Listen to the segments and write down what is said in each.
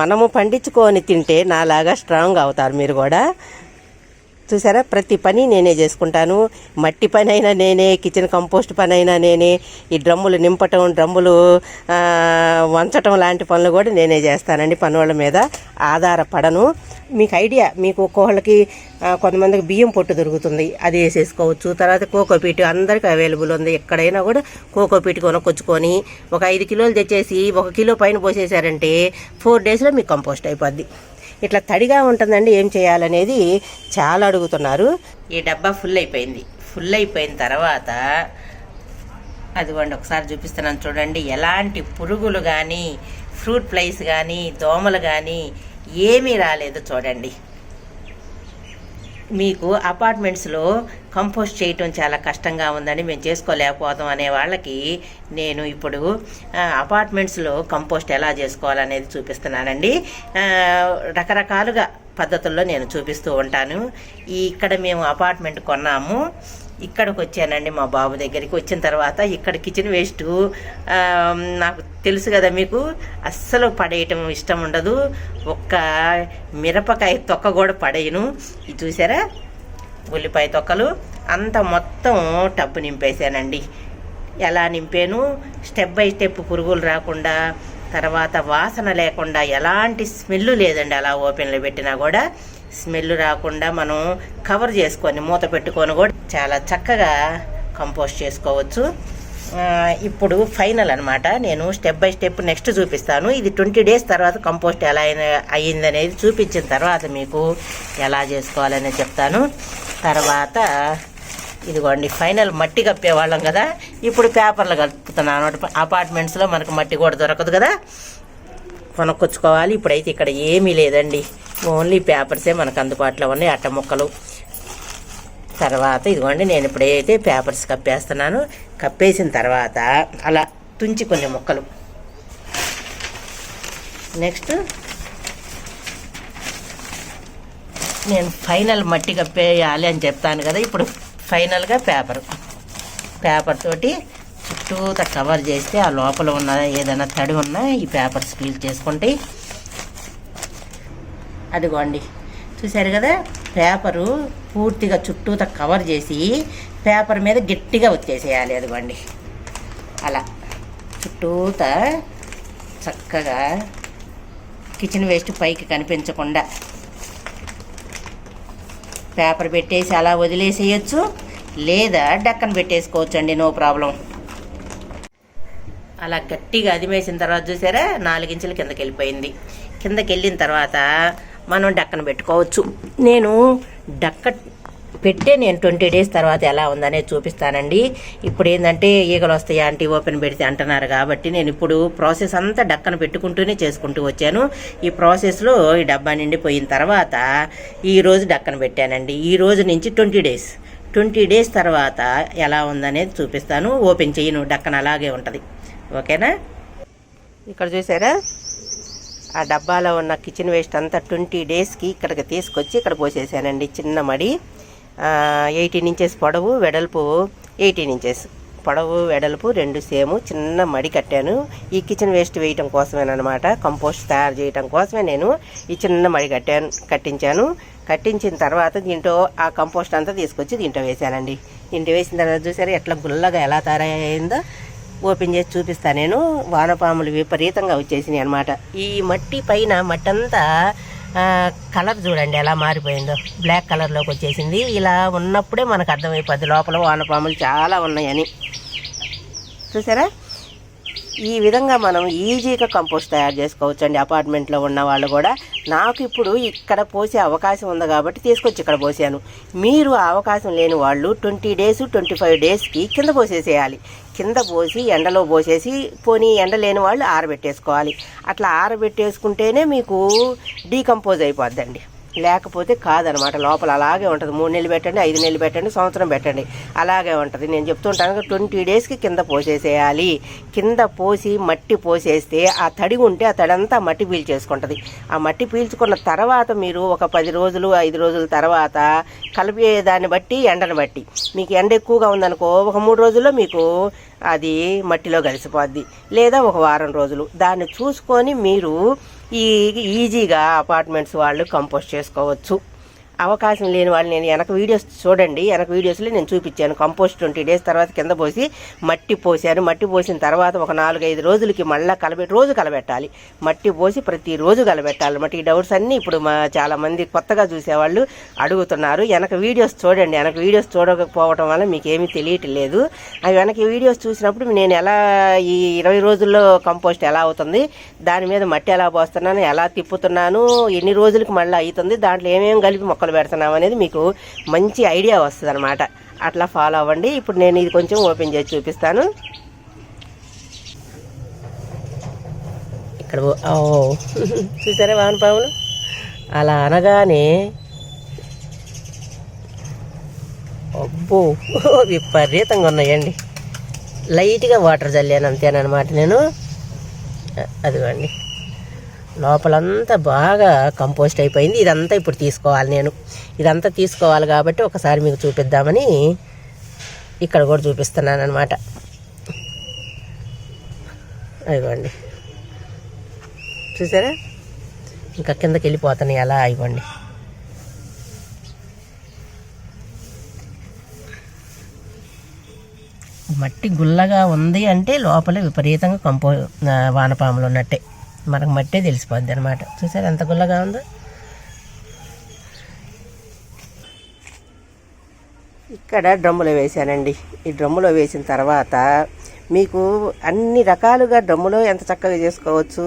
మనము పండించుకొని తింటే నాలాగా స్ట్రాంగ్ అవుతారు మీరు కూడా. చూసారా? ప్రతి పని నేనే చేసుకుంటాను. మట్టి పని అయినా నేనే కిచెన్ కంపోస్ట్ పని అయినా నేనే ఈ డ్రమ్ములు నింపటం డ్రమ్ములు వంచటం లాంటి పనులు కూడా నేనే చేస్తానండి పనుల మీద. ఆధారపడను. మీకు ఐడియా మీకు ఒక్కొక్కళ్ళకి కొంతమందికి బియ్యం పొట్టు దొరుకుతుంది. అది వేసేసుకోవచ్చు. తర్వాత కోకోపీట్ అందరికీ అవైలబుల్ ఉంది. ఎక్కడైనా కూడా కోకోపీట్ కొనుక్కొచ్చుకొని ఒక ఐదు కిలోలు తెచ్చేసి ఒక కిలో పైన పోసేసారంటే ఫోర్ డేస్లో మీకు కంపోస్ట్ అయిపోద్ది. ఇట్లా తడిగా ఉంటుందండి ఏం చేయాలనేది చాలా అడుగుతున్నారు. ఈ డబ్బా ఫుల్ అయిపోయింది. ఫుల్ అయిపోయిన తర్వాత అదిగోండి ఒకసారి చూపిస్తున్నాను చూడండి. ఎలాంటి పురుగులు కానీ ఫ్రూట్ ఫ్లైస్ కానీ దోమలు కానీ ఏమీ రాలేదు చూడండి. మీకు అపార్ట్మెంట్స్లో కంపోస్ట్ చేయటం చాలా కష్టంగా ఉందని మేము చేసుకోలేకపోతాం అనే వాళ్ళకి నేను ఇప్పుడు అపార్ట్మెంట్స్లో కంపోస్ట్ ఎలా చేసుకోవాలనేది చూపిస్తున్నానండి. రకరకాలుగా పద్ధతుల్లో నేను చూపిస్తూ ఉంటాను. ఇక్కడ మేము అపార్ట్మెంట్ కొన్నాము. ఇక్కడికి వచ్చానండి మా బాబు దగ్గరికి. వచ్చిన తర్వాత ఇక్కడ కిచెన్ వేస్ట్ నాకు తెలుసు కదా మీకు అస్సలు పడేయటం ఇష్టం ఉండదు. ఒక్క మిరపకాయ తొక్క కూడా పడేయను. ఇది చూసారా? ఉల్లిపాయ తొక్కలు. అంత మొత్తం టబ్బు నింపేశానండి. ఎలా నింపాను? స్టెప్ బై స్టెప్ పురుగులు రాకుండా తర్వాత వాసన లేకుండా ఎలాంటి స్మెల్ లేదండి అలా ఓపెన్లో పెట్టినా కూడా. స్మెల్ రాకుండా మనం కవర్ చేసుకొని మూత పెట్టుకొని కూడా చాలా చక్కగా కంపోస్ట్ చేసుకోవచ్చు. ఇప్పుడు ఫైనల్ అనమాట నేను స్టెప్ బై స్టెప్ నెక్స్ట్ చూపిస్తాను. ఇది ట్వంటీ డేస్ తర్వాత కంపోస్ట్ ఎలా అయిన అయ్యిందనేది చూపించిన తర్వాత మీకు ఎలా చేసుకోవాలని చెప్తాను. తర్వాత ఇదిగోండి ఫైనల్ మట్టి కప్పేవాళ్ళం కదా. ఇప్పుడు పేపర్లు కలుపుతున్నాను. అపార్ట్మెంట్స్లో మనకు మట్టి కూడా దొరకదు కదా. కొనుక్కొచ్చుకోవాలి. ఇప్పుడైతే ఇక్కడ ఏమీ లేదండి. ఓన్లీ పేపర్సే మనకు అందుబాటులో ఉన్నాయి. అట్ట ముక్కలు. తర్వాత ఇదిగోండి నేను ఇప్పుడైతే పేపర్స్ కప్పేస్తున్నాను. కప్పేసిన తర్వాత అలా తుంచి కొన్ని ముక్కలు. నెక్స్ట్ నేను ఫైనల్ మట్టి కప్పేయాలి అని చెప్తాను కదా ఇప్పుడు ఫైనల్గా పేపర్. పేపర్ తోటి చుట్టూత కవర్ చేస్తే ఆ లోపల ఉన్న ఏదైనా తడి ఉన్నా ఈ పేపర్స్ పీల్ చేసుకుంటే అదిగోండి. చూశారు కదా? పేపరు పూర్తిగా చుట్టూత కవర్ చేసి పేపర్ మీద గట్టిగా వచ్చేసేయాలి అదిగోండి. అలా. చుట్టూత చక్కగా కిచెన్ వేస్ట్ పైకి కనిపించకుండా పేపర్ పెట్టేసి అలా వదిలేసేయచ్చు లేదా డక్కన పెట్టేసుకోవచ్చు అండి నో ప్రాబ్లం. అలా గట్టిగా అదిమేసిన తర్వాత చూసారా? నాలుగించుల కిందకి వెళ్ళిపోయింది కిందకి వెళ్ళిన తర్వాత మనం డక్కన పెట్టుకోవచ్చు. నేను డక్క పెట్టే నేను ట్వంటీ డేస్ తర్వాత ఎలా ఉందనేది చూపిస్తానండి. ఇప్పుడు ఏంటంటే ఈగలు వస్తాయి ఆంటీ ఓపెన్ పెడితే అంటున్నారు కాబట్టి నేను ఇప్పుడు ప్రాసెస్ అంతా డక్కన పెట్టుకుంటూనే చేసుకుంటూ వచ్చాను. ఈ ప్రాసెస్లో ఈ డబ్బా నిండిపోయిన తర్వాత ఈ రోజు డక్కన పెట్టానండి. ఈ రోజు నుంచి ట్వంటీ డేస్. ట్వంటీ డేస్ తర్వాత ఎలా ఉందనేది చూపిస్తాను. ఓపెన్ చేయను. డక్కన అలాగే ఉంటుంది. ఓకేనా? ఇక్కడ చూసారా? ఆ డబ్బాలో ఉన్న కిచెన్ వేస్ట్ అంతా ట్వంటీ డేస్కి ఇక్కడికి తీసుకొచ్చి ఇక్కడ పోసేసానండి. చిన్న మడి ఎయిటీన్ ఇంచెస్ పొడవు వెడల్పు ఎయిటీన్ ఇంచెస్ పొడవు వెడల్పు రెండు సేము చిన్న మడి కట్టాను. ఈ కిచెన్ వేస్ట్ వేయటం కోసమేనమాట కంపోస్ట్ తయారు చేయటం కోసమే నేను ఈ చిన్న మడి కట్టాను కట్టించాను. కట్టించిన తర్వాత దీంట్లో ఆ కంపోస్ట్ అంతా తీసుకొచ్చి దీంట్లో వేసానండి దీంట్లో వేసిన తర్వాత చూసారా ఎట్లా గుల్లగా ఎలా తయారైందో. ఓపెన్ చేసి చూపిస్తాను నేను. వానపాములు విపరీతంగా వచ్చేసినాయి అనమాట ఈ మట్టి పైన మట్టి అంతా కలర్ చూడండి ఎలా మారిపోయిందో. బ్లాక్ కలర్లోకి వచ్చేసింది. ఇలా ఉన్నప్పుడే మనకు అర్థమైపోద్ది లోపల వానపాములు చాలా ఉన్నాయని. చూసారా? ఈ విధంగా మనం ఈజీగా కంపోస్ట్ తయారు చేసుకోవచ్చు అండి అపార్ట్మెంట్లో ఉన్న వాళ్ళు కూడా. నాకు ఇప్పుడు ఇక్కడ పోసే అవకాశం ఉంది కాబట్టి తీసుకొచ్చి ఇక్కడ పోసాను. మీరు ఆ అవకాశం లేని వాళ్ళు ట్వంటీ డేస్ ట్వంటీ ఫైవ్ డేస్కి కింద పోసేసేయాలి. కింద పోసి ఎండలో పోసేసి పోనీ ఎండ లేని వాళ్ళు ఆరబెట్టేసుకోవాలి. అట్లా ఆరబెట్టేసుకుంటేనే మీకు డీకంపోజ్ అయిపోద్దండి. లేకపోతే కాదనమాట. లోపల అలాగే ఉంటుంది. మూడు నెలలు పెట్టండి ఐదు నెలలు పెట్టండి సంవత్సరం పెట్టండి. అలాగే ఉంటుంది. నేను చెప్తుంటాను ట్వంటీ డేస్కి కింద పోసేసేయాలి. కింద పోసి మట్టి పోసేస్తే ఆ తడి ఉంటే ఆ తడి అంతా మట్టి పీల్చేసుకుంటుంది ఆ మట్టి పీల్చుకున్న తర్వాత మీరు ఒక పది రోజులు ఐదు రోజుల తర్వాత కలిపే దాన్ని బట్టి ఎండను బట్టి. మీకు ఎండ ఎక్కువగా ఉందనుకో ఒక మూడు రోజుల్లో మీకు అది మట్టిలో కలిసిపోద్ది. లేదా ఒక వారం రోజులు. దాన్ని చూసుకొని మీరు ఈ ఈజీగా అపార్ట్మెంట్స్ వాళ్ళు కంపోస్ట్ చేసుకోవచ్చు. అవకాశం లేని వాళ్ళు నేను వెనక వీడియోస్ చూడండి వెనక వీడియోస్లో నేను చూపించాను. కంపోస్ట్ ట్వంటీ డేస్ తర్వాత కింద పోసి మట్టి పోసాను మట్టి పోసిన తర్వాత ఒక నాలుగైదు రోజులకి మళ్ళీ కలబెట్టి రోజు కలబెట్టాలి. మట్టి పోసి ప్రతిరోజు కలబెట్టాలన్నమాట ఈ డౌట్స్ అన్నీ ఇప్పుడు మా చాలామంది కొత్తగా చూసేవాళ్ళు అడుగుతున్నారు. వెనక వీడియోస్ చూడండి. వెనక వీడియోస్ చూడకపోవడం వల్ల మీకు ఏమీ తెలియట్లేదు అవి వెనక వీడియోస్ చూసినప్పుడు నేను ఎలా ఈ ఇరవై రోజుల్లో కంపోస్ట్ ఎలా అవుతుంది దాని మీద మట్టి ఎలా పోస్తున్నాను ఎలా తిప్పుతున్నాను ఎన్ని రోజులకి మళ్ళీ అవుతుంది దాంట్లో ఏమేమి కలిపి మొక్కలు పెడుతున్నాం అనేది మీకు మంచి ఐడియా వస్తుంది అనమాట అట్లా ఫాలో అవ్వండి. ఇప్పుడు నేను ఇది కొంచెం ఓపెన్ చేసి చూపిస్తాను. ఇక్కడ ఓ- చూసారా వాహన పాములు? అలా అనగానే అబ్బో విపరీతంగా ఉన్నాయండి. లైట్గా వాటర్ చల్లాను అంతేనమాట నేను. అదిగోండి. లోపలంతా బాగా కంపోస్ట్ అయిపోయింది. ఇదంతా ఇప్పుడు తీసుకోవాలి నేను. ఇదంతా తీసుకోవాలి కాబట్టి ఒకసారి మీకు చూపిద్దామని ఇక్కడ కూడా చూపిస్తున్నాను అనమాట అయిపోండి చూసారా? ఇంకా కిందకి వెళ్ళిపోతున్నాయి అలా అయిపోండి మట్టి గుల్లగా ఉంది అంటే లోపల విపరీతంగా కంపో వానపాములు ఉన్నట్టే. మనకు మట్టే తెలిసిపోద్ది అనమాట చూసారు ఎంత గుల్లగా ఉందో? ఇక్కడ డ్రమ్ములో వేసానండి ఈ డ్రమ్ములో వేసిన తర్వాత మీకు అన్ని రకాలుగా డ్రమ్ములో ఎంత చక్కగా చేసుకోవచ్చు.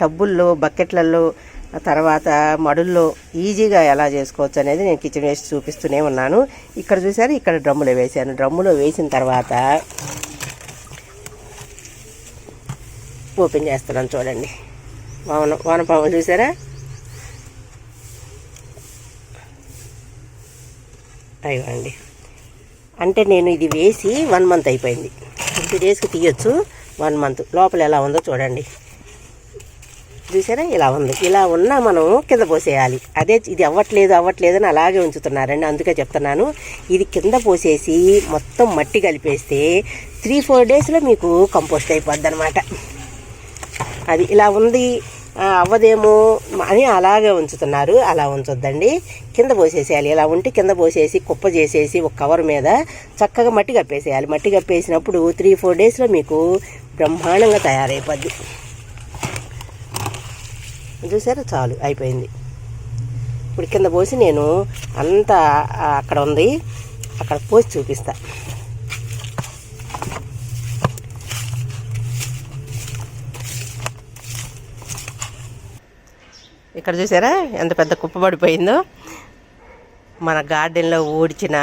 టబ్బుల్లో బకెట్లలో తర్వాత మడుల్లో ఈజీగా ఎలా చేసుకోవచ్చు అనేది నేను కిచెన్ వేస్ట్ చూపిస్తూనే ఉన్నాను. ఇక్కడ చూసారు ఇక్కడ డ్రమ్ములో వేసాను డ్రమ్ములో వేసిన తర్వాత ఓపెన్ చేస్తున్నాను చూడండి. వాన వానపాములు చూసారా? అయ్యండి అంటే నేను ఇది వేసి వన్ మంత్ అయిపోయింది. ఫిఫ్టీ డేస్కి తీయొచ్చు వన్ మంత్ లోపల ఎలా ఉందో చూడండి. చూసారా? ఇలా ఉంది. ఇలా ఉన్నా మనం కింద పోసేయాలి. అదే ఇది అవ్వట్లేదు అవ్వట్లేదు అని అలాగే ఉంచుతున్నారండి. అందుకే చెప్తున్నాను. ఇది కింద పోసేసి మొత్తం మట్టి కలిపేస్తే త్రీ ఫోర్ డేస్లో మీకు కంపోస్ట్ అయిపోద్ది అనమాట అది ఇలా ఉంది అవ్వదేమో అని అలాగే ఉంచుతున్నారు. అలా ఉంచొద్దండి. కింద పోసేసేయాలి. ఇలా ఉంటే కింద పోసేసి కుప్ప చేసేసి ఒక కవర్ మీద చక్కగా మట్టి కప్పేసేయాలి. మట్టి కప్పేసినప్పుడు త్రీ ఫోర్ డేస్లో మీకు బ్రహ్మాండంగా తయారైపోద్ది. చూసారా? చాలు. అయిపోయింది. ఇప్పుడు కింద పోసి నేను అంతా అక్కడ ఉంది. అక్కడ పోసి చూపిస్తా. ఇక్కడ చూసారా? ఎంత పెద్ద కుప్ప పడిపోయిందో. మన గార్డెన్లో ఊడ్చిన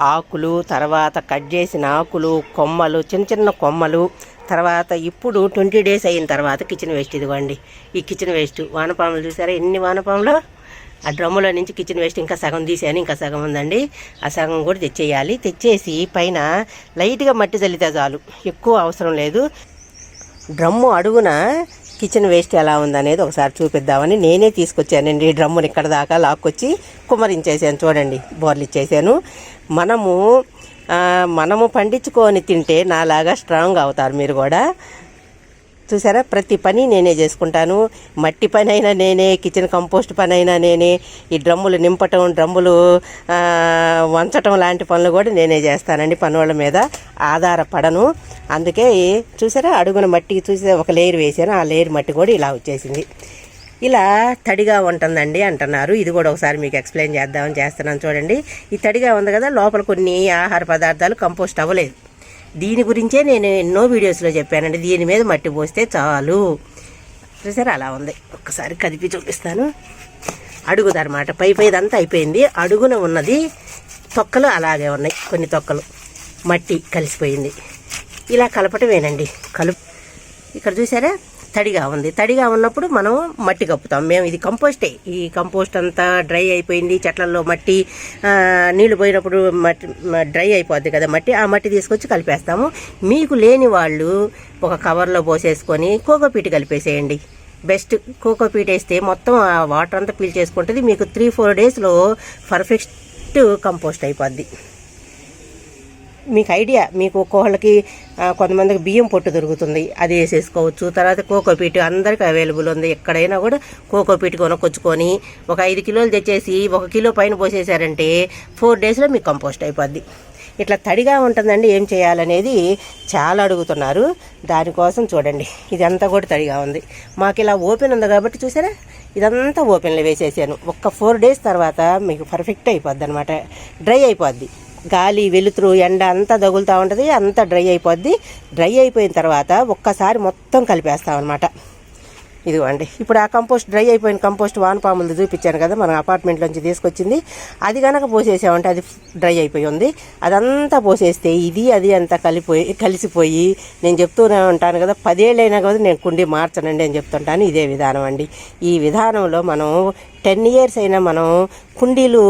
ఆకులు తర్వాత కట్ చేసిన ఆకులు కొమ్మలు చిన్న చిన్న కొమ్మలు తర్వాత ఇప్పుడు ట్వంటీ డేస్ అయిన తర్వాత కిచెన్ వేస్ట్ ఇదిగోండి. ఈ కిచెన్ వేస్ట్ వానపాములు చూసారా? ఎన్ని వానపాములు? ఆ డ్రమ్ములో నుంచి కిచెన్ వేస్ట్ ఇంకా సగం తీసాను ఇంకా సగం ఉందండి. ఆ సగం కూడా తెచ్చేయాలి. తెచ్చేసి పైన లైట్గా మట్టి చల్లితే చాలు. ఎక్కువ అవసరం లేదు. డ్రమ్ము అడుగున కిచెన్ వేస్ట్ ఎలా ఉందనేది ఒకసారి చూపిద్దామని నేనే తీసుకొచ్చానండి ఈ డ్రమ్ముని ఇక్కడ దాకా లాక్కొచ్చి కుమరించేసాను చూడండి బోర్లు ఇచ్చేసాను. మనము మనము పండించుకొని తింటే నాలాగా స్ట్రాంగ్ అవుతారు మీరు కూడా. చూసారా? ప్రతి పని నేనే చేసుకుంటాను. మట్టి పని అయినా నేనే కిచెన్ కంపోస్ట్ పని అయినా నేనే ఈ డ్రమ్ములు నింపటం డ్రమ్ములు వంచటం లాంటి పనులు కూడా నేనే చేస్తానండి పనుల మీద ఆధారపడను. అందుకే చూసారా? అడుగున మట్టి చూసే ఒక లేయర్ వేసాను ఆ లేయర్ మట్టి కూడా ఇలా వచ్చేసింది. ఇలా తడిగా ఉంటుందండి అంటున్నారు. ఇది కూడా ఒకసారి మీకు ఎక్స్ప్లెయిన్ చేద్దామని చేస్తున్నాను చూడండి. ఈ తడిగా ఉంది కదా లోపల కొన్ని ఆహార పదార్థాలు కంపోస్ట్ అవ్వలేదు. దీని గురించే నేను ఎన్నో వీడియోస్లో చెప్పానండి. దీని మీద మట్టి పోస్తే చాలు. చూసారా? అలా ఉంది. ఒక్కసారి కదిపి చూపిస్తాను. అడుగుదన్నమాట పై పైదంతా అయిపోయింది. అడుగున ఉన్నది తొక్కలు అలాగే ఉన్నాయి. కొన్ని తొక్కలు. మట్టి కలిసిపోయింది. ఇలా కలపటమేనండి. కలుపు. ఇక్కడ చూసారా? తడిగా ఉంది. తడిగా ఉన్నప్పుడు మనం మట్టి కప్పుతాం. మేము ఇది కంపోస్టే. ఈ కంపోస్ట్ అంతా డ్రై అయిపోయింది. చెట్లలో మట్టి నీళ్ళు నీళ్ళు పోయినప్పుడు మట్టి డ్రై అయిపోద్ది కదా మట్టి. ఆ మట్టి తీసుకొచ్చి కలిపేస్తాము. మీకు లేని వాళ్ళు ఒక కవర్లో పోసేసుకొని కోకోపీట్ కలిపేసేయండి. బెస్ట్ కోకోపీట్ వేస్తే మొత్తం ఆ వాటర్ అంతా పీల్ చేసుకుంటుంది. మీకు త్రీ ఫోర్ డేస్లో పర్ఫెక్ట్ కంపోస్ట్ అయిపోద్ది. మీకు ఐడియా మీకు ఒక్కొక్కళ్ళకి కొంతమందికి బియ్యం పొట్టు దొరుకుతుంది అది వేసేసుకోవచ్చు. తర్వాత కోకోపీట్ అందరికీ అవైలబుల్ ఉంది. ఎక్కడైనా కూడా కోకోపీట్ కొనుక్కొచ్చుకొని ఒక ఐదు కిలోలు తెచ్చేసి ఒక కిలో పైన పోసేసారంటే ఫోర్ డేస్లో మీకు కంపోస్ట్ అయిపోద్ది. ఇట్లా తడిగా ఉంటుందండి ఏం చేయాలనేది చాలా అడుగుతున్నారు. దానికోసం చూడండి ఇదంతా కూడా తడిగా ఉంది. మాకు ఇలా ఓపెన్ ఉంది కాబట్టి చూసారా? ఇదంతా ఓపెన్లో వేసేసాను. ఒక్క ఫోర్ డేస్ తర్వాత మీకు పర్ఫెక్ట్ అయిపోద్ది అనమాట డ్రై అయిపోద్ది. గాలి వెలుతురు ఎండ అంతా తగులుతూ ఉంటుంది అంతా డ్రై అయిపోద్ది. డ్రై అయిపోయిన తర్వాత ఒక్కసారి మొత్తం కలిపేస్తాం అనమాట ఇదిగోండి. ఇప్పుడు ఆ కంపోస్ట్ డ్రై అయిపోయిన కంపోస్ట్ వానపాములు చూపించాను కదా మనం అపార్ట్మెంట్లోంచి తీసుకొచ్చింది. అది కనుక పోసేసామంటే అది డ్రై అయిపోయి ఉంది. అదంతా పోసేస్తే ఇది అది అంతా కలిపోయి కలిసిపోయి నేను చెప్తూనే ఉంటాను కదా పదేళ్ళైనా కదా నేను కుండీ మార్చనండి అని చెప్తుంటాను. ఇదే విధానం అండి. ఈ విధానంలో మనం టెన్ ఇయర్స్ అయినా మనం కుండీలు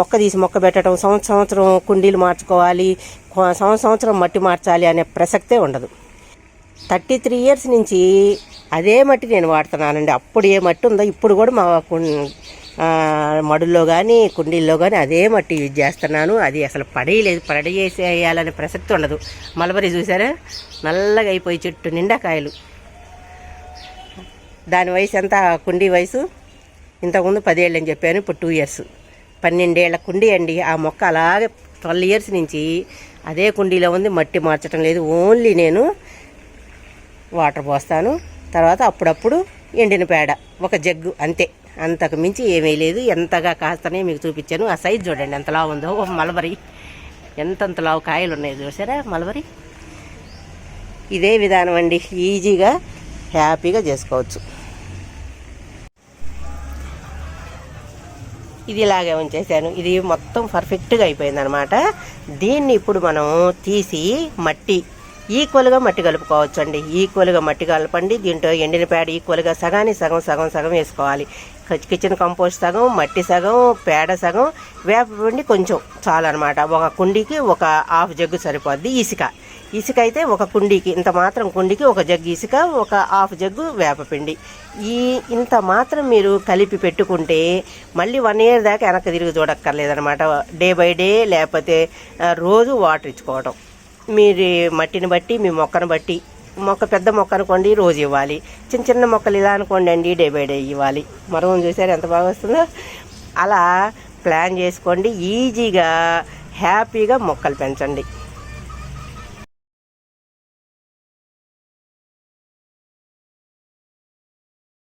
మొక్క తీసి మొక్క పెట్టడం సంవత్సరం సంవత్సరం కుండీలు మార్చుకోవాలి సంవత్సరం మట్టి మార్చాలి అనే ప్రసక్తే ఉండదు. థర్టీ త్రీ ఇయర్స్ నుంచి అదే మట్టి నేను వాడుతున్నానండి. అప్పుడు ఏ మట్టి ఉందో ఇప్పుడు కూడా మా మడుల్లో కానీ కుండీల్లో కానీ అదే మట్టి యూజ్ చేస్తున్నాను. అది అసలు పడేయలేదు. పడేసేయాలనే ప్రసక్తి ఉండదు. మలబరి చూసారా? నల్లగా అయిపోయి చెట్టు నిండా కాయలు. దాని వయసు ఎంత? కుండీ వయసు? ఇంతకుముందు పదేళ్ళు అని చెప్పాను. ఇప్పుడు టూ ఇయర్స్ పన్నెండేళ్ళ కుండీ అండి. ఆ మొక్క అలాగే ట్వెల్వ్ ఇయర్స్ నుంచి అదే కుండీలో ఉంది. మట్టి మార్చడం లేదు. ఓన్లీ నేను వాటర్ పోస్తాను. తర్వాత అప్పుడప్పుడు ఎండిన పేడ ఒక జగ్గు అంతే. అంతకు మించి ఏమీ లేదు. ఎంతగా కాస్తనే మీకు చూపించాను. ఆ సైజ్ చూడండి ఎంత లావు ఉందో. ఒక మలబరి. ఎంతంత లావు కాయలు ఉన్నాయి చూసారా? మలబరి. ఇదే విధానం అండి. ఈజీగా హ్యాపీగా చేసుకోవచ్చు. ఇది ఇలాగే ఉంచేసాను. ఇది మొత్తం పర్ఫెక్ట్గా అయిపోయింది అనమాట దీన్ని ఇప్పుడు మనం తీసి మట్టి ఈక్వల్గా మట్టి కలుపుకోవచ్చు అండి ఈక్వల్గా మట్టి కలపండి. దీంట్లో ఎండిన పేడ ఈక్వల్గా సగాన్ని సగం సగం సగం వేసుకోవాలి. కిచెన్ కంపోస్ట్ సగం మట్టి సగం పేడ సగం వేపపిండి కొంచెం చాలు అనమాట ఒక కుండీకి ఒక హాఫ్ జగ్గు సరిపోద్ది ఇసుక. ఇసుక అయితే ఒక కుండీకి ఇంత మాత్రం కుండీకి ఒక జగ్గు ఇసుక ఒక హాఫ్ జగ్గు వేపపిండి ఈ ఇంత మాత్రం మీరు కలిపి పెట్టుకుంటే మళ్ళీ వన్ ఇయర్ దాకా వెనక్కి తిరిగి చూడక్కర్లేదనమాట డే బై డే లేకపోతే రోజు వాటర్ ఇచ్చుకోవడం మీరు మట్టిని బట్టి మీ మొక్కను బట్టి మొక్క పెద్ద మొక్క అనుకోండి రోజు ఇవ్వాలి. చిన్న చిన్న మొక్కలు ఇలా అనుకోండి అండి డే బై డే ఇవ్వాలి. మరో చూసారు ఎంత బాగా వస్తుందో? అలా ప్లాన్ చేసుకోండి. ఈజీగా హ్యాపీగా మొక్కలు పెంచండి.